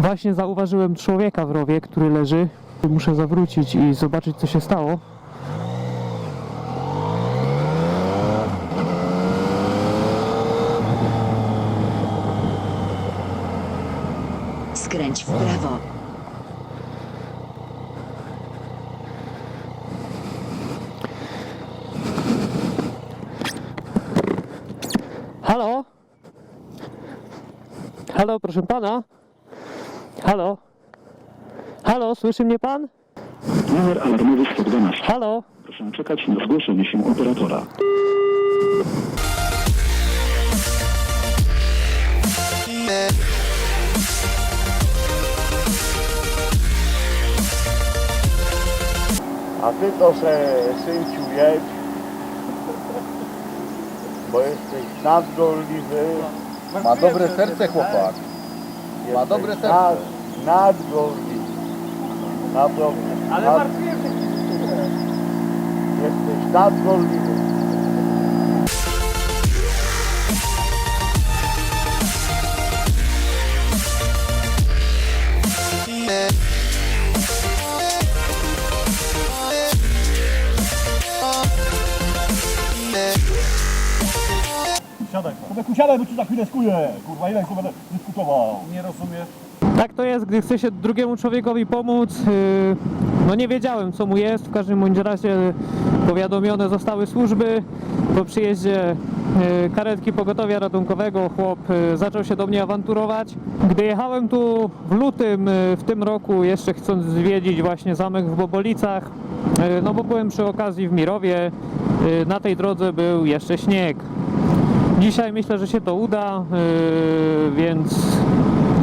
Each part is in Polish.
Właśnie zauważyłem człowieka w rowie, który leży. Muszę zawrócić i zobaczyć, co się stało. Skręć w prawo. Halo? Halo, proszę pana? Halo? Halo, słyszy mnie pan? Numer alarmowy 112. Halo? Proszę czekać na zgłoszenie się operatora. A ty to se synciu jedź, bo jesteś nadgorliwy. Ma dobre serce chłopak. Ma dobre serce. Nad, nadgorliwy. Naprawdę. Ale nad... Jesteś nadgorliwy. Siadaj, człowieku, siadaj, bo ci za chwilę skuję. Kurwa, ile kurwa dyskutował. Nie rozumiesz? Tak to jest, gdy chce się drugiemu człowiekowi pomóc. Yy, No nie wiedziałem, co mu jest. W każdym bądź razie powiadomione zostały służby. Po przyjeździe yy, karetki pogotowia ratunkowego chłop yy, zaczął się do mnie awanturować. Gdy jechałem tu w lutym yy, w tym roku, jeszcze chcąc zwiedzić właśnie zamek w Bobolicach, yy, no bo byłem przy okazji w Mirowie, yy, na tej drodze był jeszcze śnieg. Dzisiaj myślę, że się to uda, yy, więc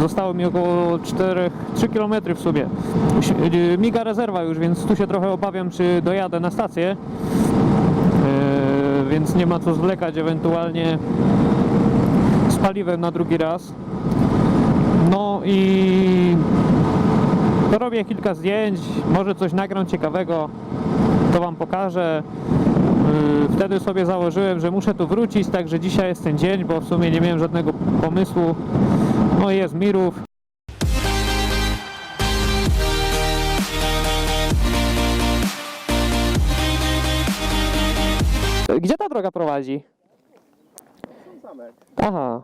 zostało mi około 4, 3 km w sumie. Yy, Miga rezerwa już, więc tu się trochę obawiam, czy dojadę na stację. Yy, więc nie ma co zwlekać ewentualnie z paliwem na drugi raz. No i porobię kilka zdjęć, może coś nagram ciekawego, to Wam pokażę. Yy, Wtedy sobie założyłem, że muszę tu wrócić, także dzisiaj jest ten dzień, bo w sumie nie miałem żadnego pomysłu. No jest Mirów. Gdzie ta droga prowadzi? Aha.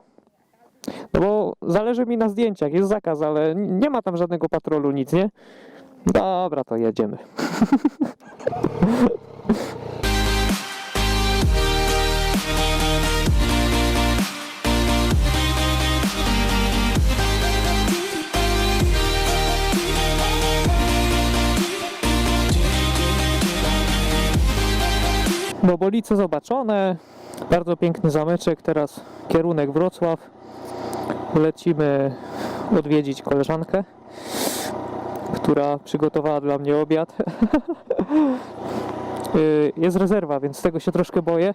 No bo zależy mi na zdjęciach, jest zakaz, ale nie ma tam żadnego patrolu, nic, nie? Dobra, to jedziemy. Bobolice zobaczone, bardzo piękny zameczek, teraz kierunek Wrocław. Lecimy odwiedzić koleżankę, która przygotowała dla mnie obiad. Y, Jest rezerwa, więc tego się troszkę boję.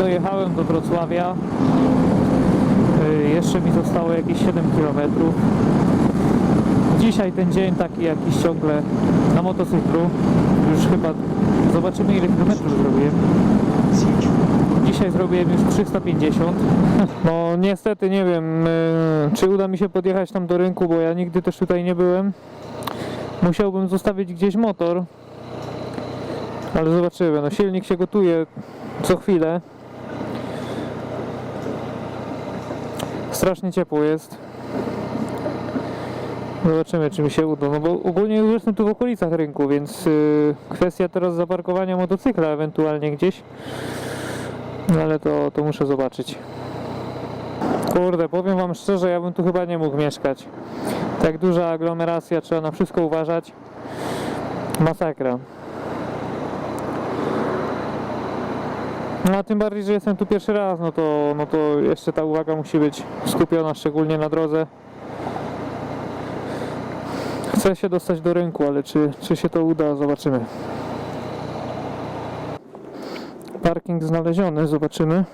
Dojechałem do Wrocławia. Y, Jeszcze mi zostało jakieś 7 km. Dzisiaj ten dzień taki jakiś ciągle na motocyklu. Już chyba zobaczymy ile kilometrów zrobiłem. Dzisiaj zrobiłem już 350. No niestety nie wiem, y, czy uda mi się podjechać tam do rynku, bo ja nigdy też tutaj nie byłem. Musiałbym zostawić gdzieś motor. Ale zobaczymy, no silnik się gotuje co chwilę. Strasznie ciepło jest. Zobaczymy, czy mi się uda. No bo ogólnie już jestem tu w okolicach rynku, więc yy, kwestia teraz zaparkowania motocykla ewentualnie gdzieś. No ale to, to muszę zobaczyć. Kurde, powiem wam szczerze, ja bym tu chyba nie mógł mieszkać. Tak duża aglomeracja, trzeba na wszystko uważać. Masakra. No tym bardziej, że jestem tu pierwszy raz, no to, no to jeszcze ta uwaga musi być skupiona, szczególnie na drodze. Chcę się dostać do rynku, ale czy, czy się to uda, zobaczymy. Parking znaleziony, zobaczymy.